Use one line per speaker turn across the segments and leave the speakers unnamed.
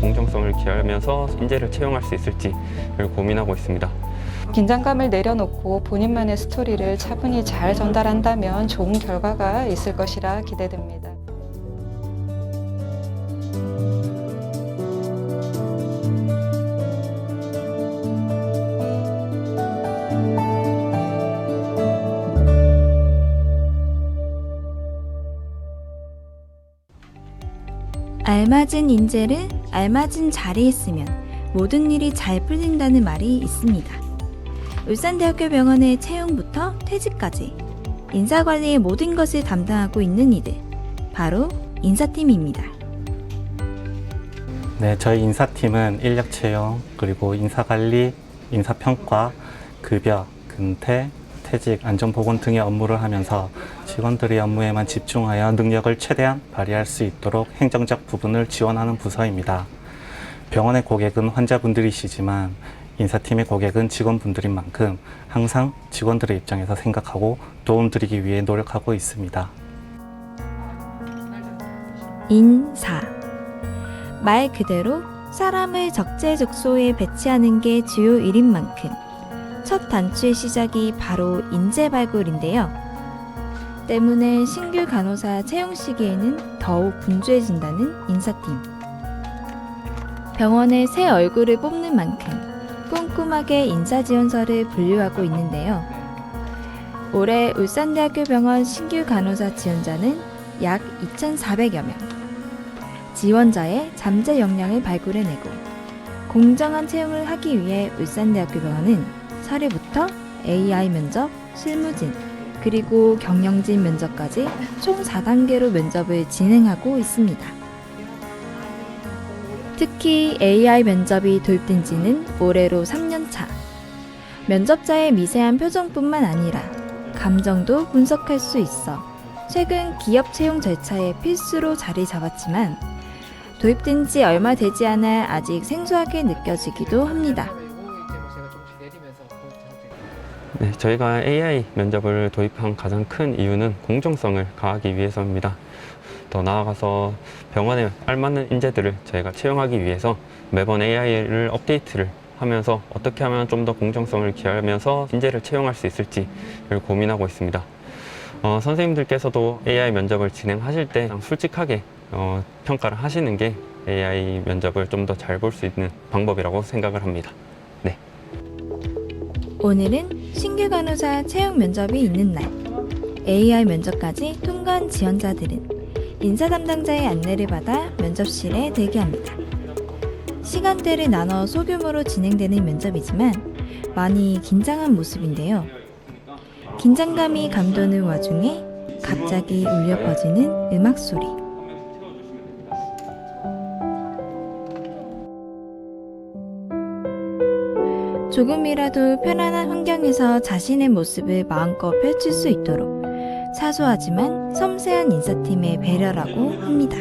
공정성을 기하면서 인재를 채용할 수 있을지를 고민하고 있습니다.
긴장감을 내려놓고 본인만의 스토리를 차분히 잘 전달한다면 좋은 결과가 있을 것이라 기대됩니다.
알맞은 인재를 알맞은 자리에 있으면 모든 일이 잘 풀린다는 말이 있습니다. 울산대학교 병원의 채용부터 퇴직까지 인사관리의 모든 것을 담당하고 있는 이들 바로 인사팀입니다.
네, 저희 인사팀은 인력 채용, 그리고 인사관리, 인사평가, 급여, 근태, 퇴직, 안전보건 등의 업무를 하면서 직원들의 업무에만 집중하여 능력을 최대한 발휘할 수 있도록 행정적 부분을 지원하는 부서입니다. 병원의 고객은 환자분들이시지만 인사팀의 고객은 직원분들인 만큼 항상 직원들의 입장에서 생각하고 도움드리기 위해 노력하고 있습니다.
인사 말 그대로 사람을 적재적소에 배치하는 게 주요 일인 만큼 첫 단추의 시작이 바로 인재 발굴인데요. 때문에 신규 간호사 채용 시기에는 더욱 분주해진다는 인사팀. 병원의 새 얼굴을 뽑는 만큼 꼼꼼하게 인사 지원서를 분류하고 있는데요. 올해 울산대학교 병원 신규 간호사 지원자는 약 2,400여 명. 지원자의 잠재 역량을 발굴해내고 공정한 채용을 하기 위해 울산대학교 병원은 서류부터 AI 면접, 실무진, 그리고 경영진 면접까지 총 4단계로 면접을 진행하고 있습니다. 특히 AI 면접이 도입된 지는 올해로 3년 차. 면접자의 미세한 표정뿐만 아니라 감정도 분석할 수 있어 최근 기업 채용 절차에 필수로 자리 잡았지만 도입된 지 얼마 되지 않아 아직 생소하게 느껴지기도 합니다.
네, 저희가 AI 면접을 도입한 가장 큰 이유는 공정성을 가하기 위해서입니다. 더 나아가서 병원에 알맞는 인재들을 저희가 채용하기 위해서 매번 AI를 업데이트를 하면서 어떻게 하면 좀 더 공정성을 기하면서 인재를 채용할 수 있을지를 고민하고 있습니다. 어, 선생님들께서도 AI 면접을 진행하실 때 솔직하게 어, 평가를 하시는 게 AI 면접을 좀 더 잘 볼 수 있는 방법이라고 생각을 합니다.
오늘은 신규 간호사 채용 면접이 있는 날. AI 면접까지 통과한 지원자들은 인사 담당자의 안내를 받아 면접실에 대기합니다. 시간대를 나눠 소규모로 진행되는 면접이지만 많이 긴장한 모습인데요. 긴장감이 감도는 와중에 갑자기 울려 퍼지는 음악 소리. 조금이라도 편안한 환경에서 자신의 모습을 마음껏 펼칠 수 있도록 사소하지만 섬세한 인사팀의 배려라고
합니다.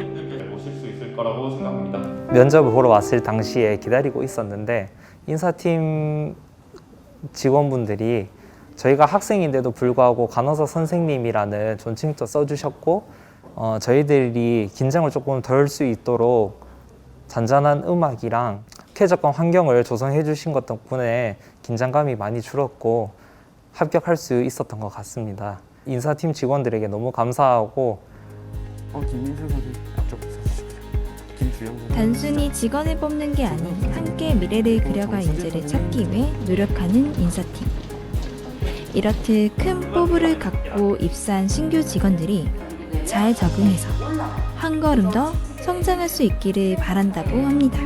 면접을 보러 왔을 당시에 기다리고 있었는데 인사팀 직원분들이 저희가 학생인데도 불구하고 간호사 선생님이라는 존칭도 써주셨고 어, 저희들이 긴장을 조금 덜 수 있도록 잔잔한 음악이랑 쾌적한 환경을 조성해 주신 것 덕분에 긴장감이 많이 줄었고 합격할 수 있었던 것 같습니다. 인사팀 직원들에게 너무 감사하고
어, 김민수 선생님 앞쪽 서주십시오. 김주영 선생님.
단순히 직원을 뽑는 게 아닌 함께 미래를 그려갈 인재를 찾기 위해 노력하는 인사팀. 이렇듯 큰 포부를 갖고 입사한 신규 직원들이 잘 적응해서 한 걸음 더 성장할 수 있기를 바란다고 합니다.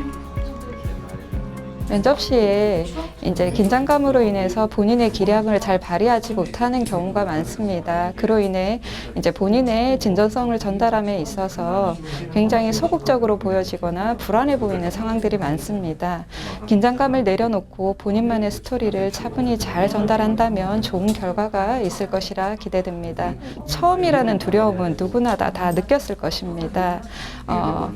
면접 시에 이제 긴장감으로 인해서 본인의 기량을 잘 발휘하지 못하는 경우가 많습니다. 그로 인해 이제 본인의 진전성을 전달함에 있어서 굉장히 소극적으로 보여지거나 불안해 보이는 상황들이 많습니다. 긴장감을 내려놓고 본인만의 스토리를 차분히 잘 전달한다면 좋은 결과가 있을 것이라 기대됩니다. 처음이라는 두려움은 누구나 다, 다 느꼈을 것입니다. 어,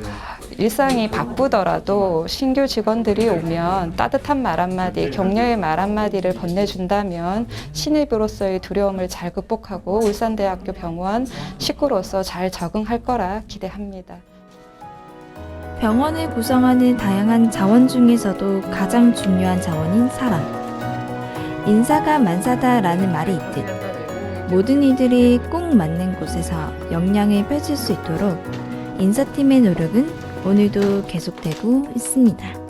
일상이 바쁘더라도 신규 직원들이 오면 따뜻한 말 한마디, 격려의 말 한마디를 건네준다면 신입으로서의 두려움을 잘 극복하고 울산대학교 병원 식구로서 잘 적응할 거라 기대합니다.
병원을 구성하는 다양한 자원 중에서도 가장 중요한 자원인 사람. 인사가 만사다라는 말이 있듯 모든 이들이 꼭 맞는 곳에서 역량을 펼칠 수 있도록 인사팀의 노력은 오늘도 계속되고 있습니다.